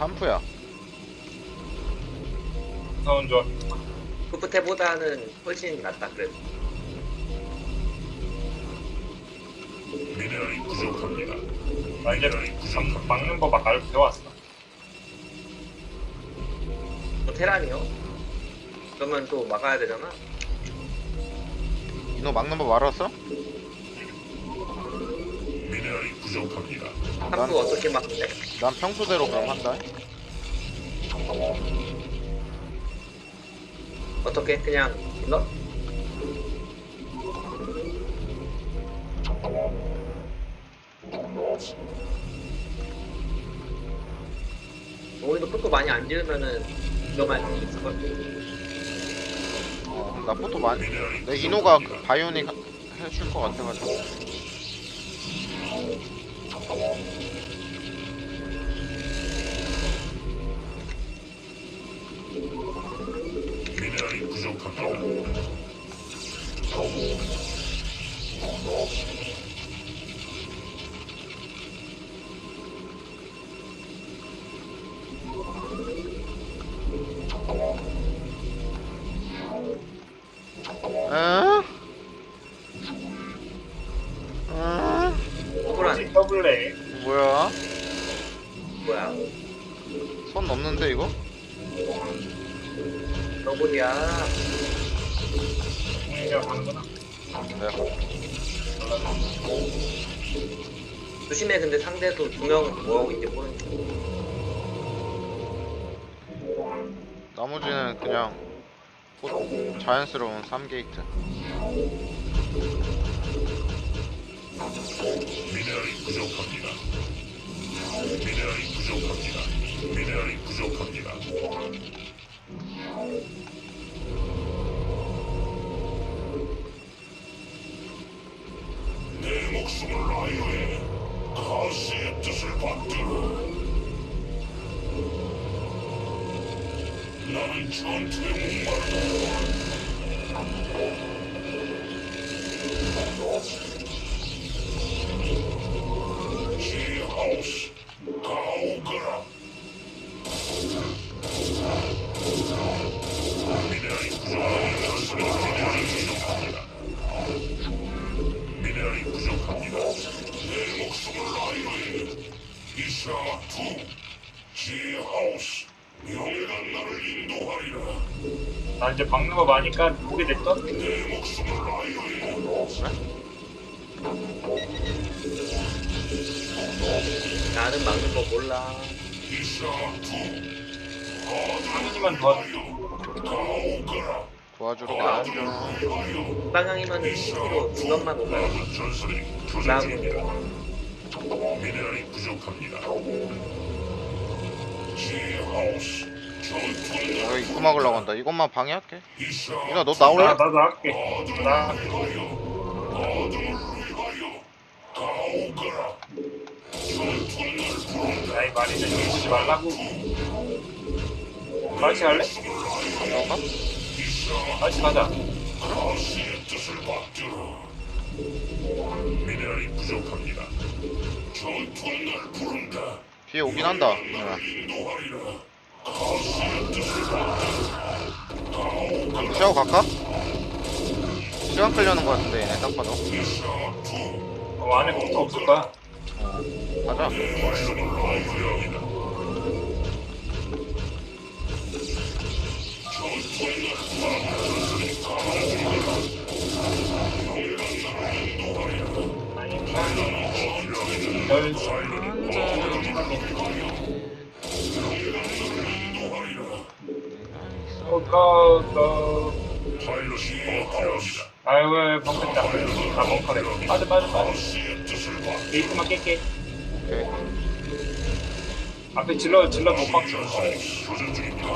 3푸야 사운 좋아. 푸프테보다는 훨씬 낫다 그래도 미네랄이 부족합니다. 나 이제 막- 막는 법알 배웠어. 또 테란이요? 그러면 또 막아야 되잖아 이노 막는 법 알았어? 부족합니다. 한국 어떻게 막는데? 난 평소대로 그럼 한다 어떻게 그냥 너? 오늘도 포토 많이 안 지으면은 이거만 있을 걸. 어, 나 포토 많이 내 이노가 그. 바이오닉 해줄 것 같아가지고 더블레. 뭐야? 뭐야? 손 넘는데 이거? 더블이야. 공인이랑 가는구나. 내가 조심해 근데 상대도 두명 뭐하고 있지 모르니까. 나머지는 그냥 곧 자연스러운 3게이트 미네랄이 부족합니다. 미네랄이 부족합니다. 미네랄이 부족합니다. 내 목숨을 라이오에 가시의 뜻을 받들어. 나는 전투에 목마르다. 나 이제 막는 법 아니까 보게 됐던? 내 목숨을 라이오에 나는 막는 거 몰라. 상인이만 도와줘. 도와주러 이 방향이면 10km 중간만 오면 전설이 교전 나무. 중입니다. 미네랄이 부족합니다. 지하우스 어 입구 막으려고 한다 이것만 방해할게 이나 너 나올래? 나, 나도 할게. 나, 좀 쓰지 말라고. 같이 갈래? 들어가? 같이 가자. 가시의 뜻을 받들어 미네랄이 부족합니다. 전투는 날 부른다 뒤에 오긴 한다 네. 인도하리라 가시의 뜻을 받들어 무시하고 갈까? 시간 끌려는 거 같은데 얘네 딱 봐도 어, 안에 붙어 없을 거야. 가자 고, 필요합니다. 아이고, 벙커다. 아, 벙커래. 빠져, 빠져, 빠져. 게이트만 깰게. 오케이 앞에 질러, 질러 중입니다.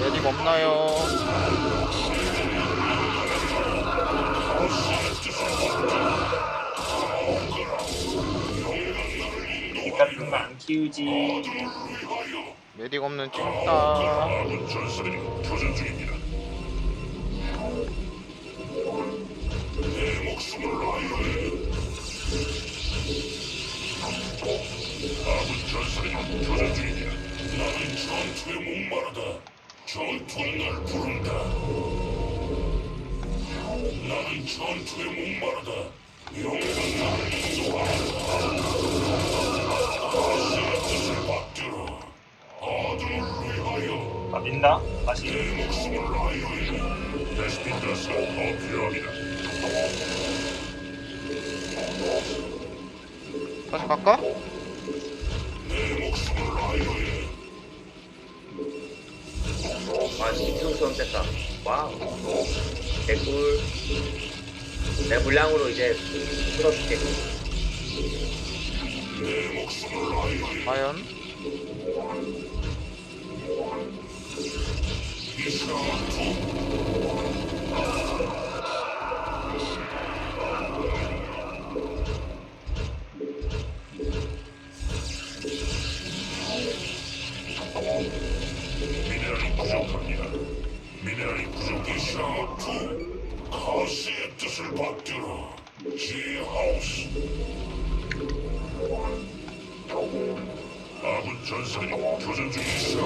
메딕 없나요? 같은 거안 키우지. 메딕 없는 중입니다. 민다 다시. 다시 갈까? 아 김승수원 뺐다 와우 개꿀 내 물량으로 이제 풀어줄게 과연? 전사들이 교전 지하우스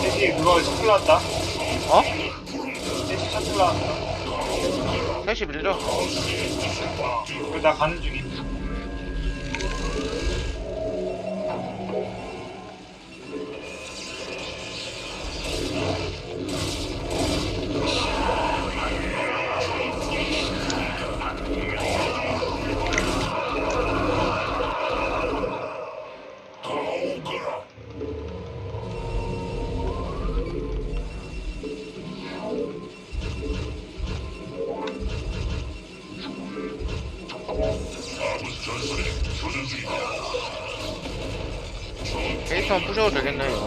대시 그거 셔틀 나왔다. 어? 대시 셔틀 나왔다. 셋이 밀려 어 그거 나 가는 중임 부셔도 되겠네 이거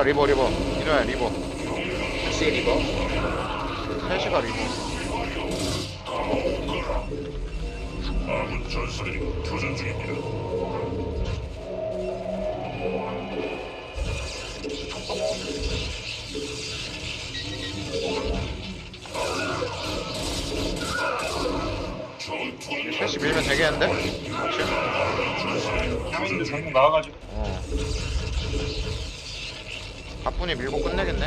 리버다 리버 리버. 이노야 리버. 다시 리버. 셋이가 리버. 아군 전사들이 교전 중입니다. 셋이 밀면 되겠는데? 그렇지? 나와가지고 어 가뿐히 밀고 끝내겠네.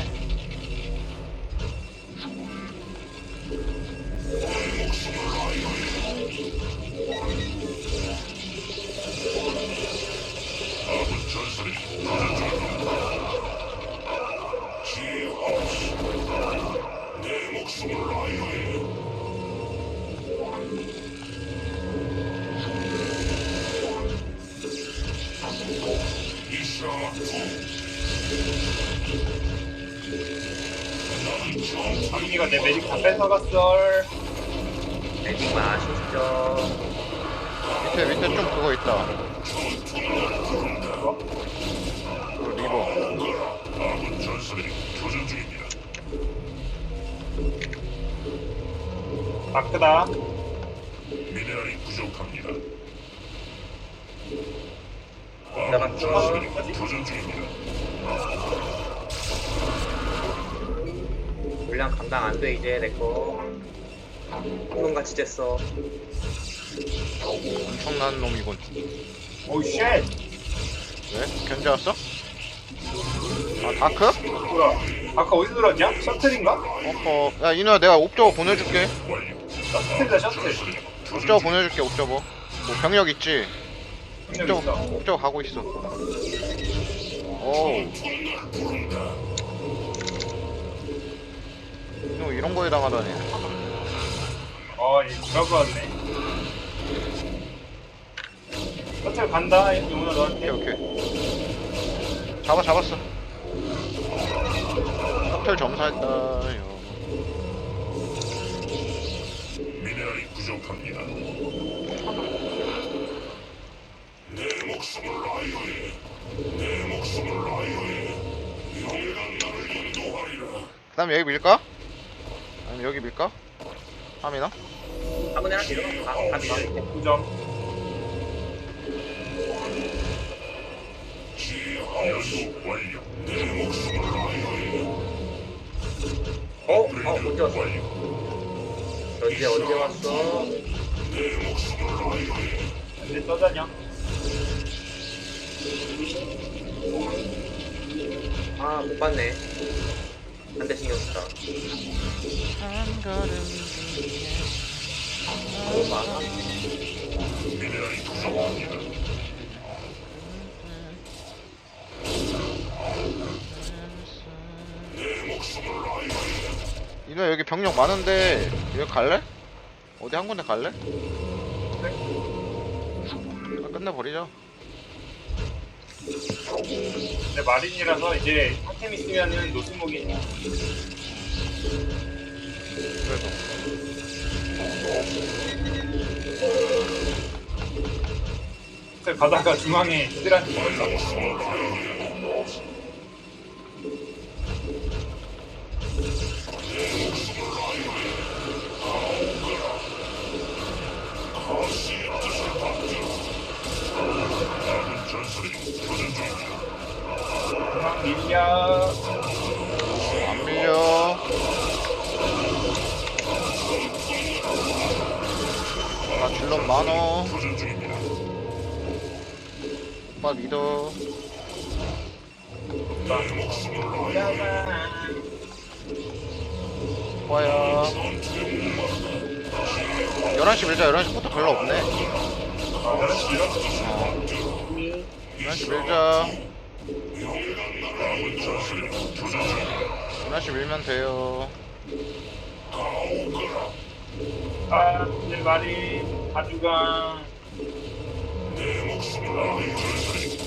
아군 지하우스 내 매직 다 뺏어갔어 매직 마십시오 밑에 밑에 좀 그거 있다 그 리버 아군 전사들이 교전 중입니다. 마크다 미네랄이 부족합니다. 아군 전사들이 교전 중입니다. 물량 감당 안 돼 이제 내거 놈같이 됐어 엄청난 놈이군 오 쉣 왜? 견제 왔어? 아 다크? 뭐야 아까 어디서 들었냐? 셔틀인가? 어허 야 이노야 내가 옵저버 보내줄게. 셔틀이다 셔틀 옵저버 보내줄게 옵저버 뭐 병력 있지? 옵저버 있어 옵저버 가고 있어 어우 이거 이런 거에 당하다니. 어얘 뭐라고 하네. 셔틀 간다 용훈아 오케이 너한테. 오케이 잡아 잡았어. 셔틀 점사했다요. 미네랄이 부족합니다. 그 다음에 여기 밀까? 아니면 여기 밀까? 함이나? 아무나 밀어. 아, 다 밀어. 이제. 9점. 연구 완료. 내 목숨을 위하여. 어? 어, 언제 왔어? 언제, 언제 왔어? 근데 떠다녀. 아, 못 봤네. 한 대 신경 썼다. 한 걸음 너무 많아. 미네랄이 부족합니다. 내 목숨을 위하여. 이노 여기 병력 많은데 여기 갈래? 어디 한 군데 갈래? 아, 끝내버리자 근데 마린이라서 이제 한템 있으면은 노스목이 그래도 가다가 중앙에 히드라한테 걸려. 아 밀려. 안 밀려 아 줄넘 많어. 오빠 믿어 오빠야 11시 밀자 11시 포트 별로 없네. 어 11시 밀자 중입니다. 11시 밀면 돼요 아, 이제 마린 가주가 내 목숨을 중입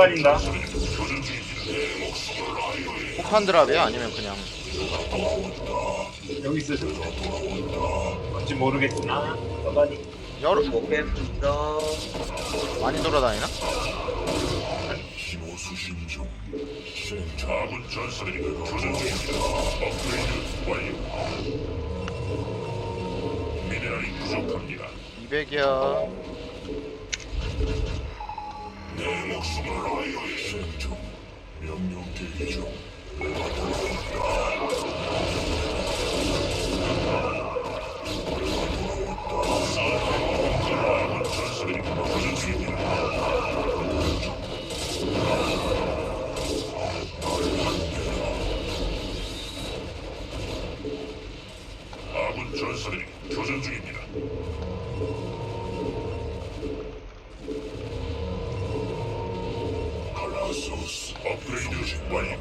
아유해 폭탄 드랍이야 아니면 그냥 여기 있어. 뭔지 모르겠으나 떠다니. 여러 오겠어. 많이 돌아다니나? 힘호수신 중 아군 전설이 교전 중입니다 업그레이드 완료 미네랄이 부족합니다 200이야 내 목숨을 아유해 생존 명령 대기 중 업그레이드 완료.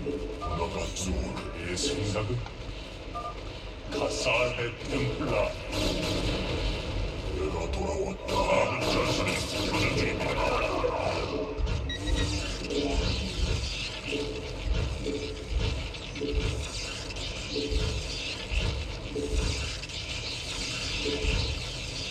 너가 내 생각은 카사르의 템플라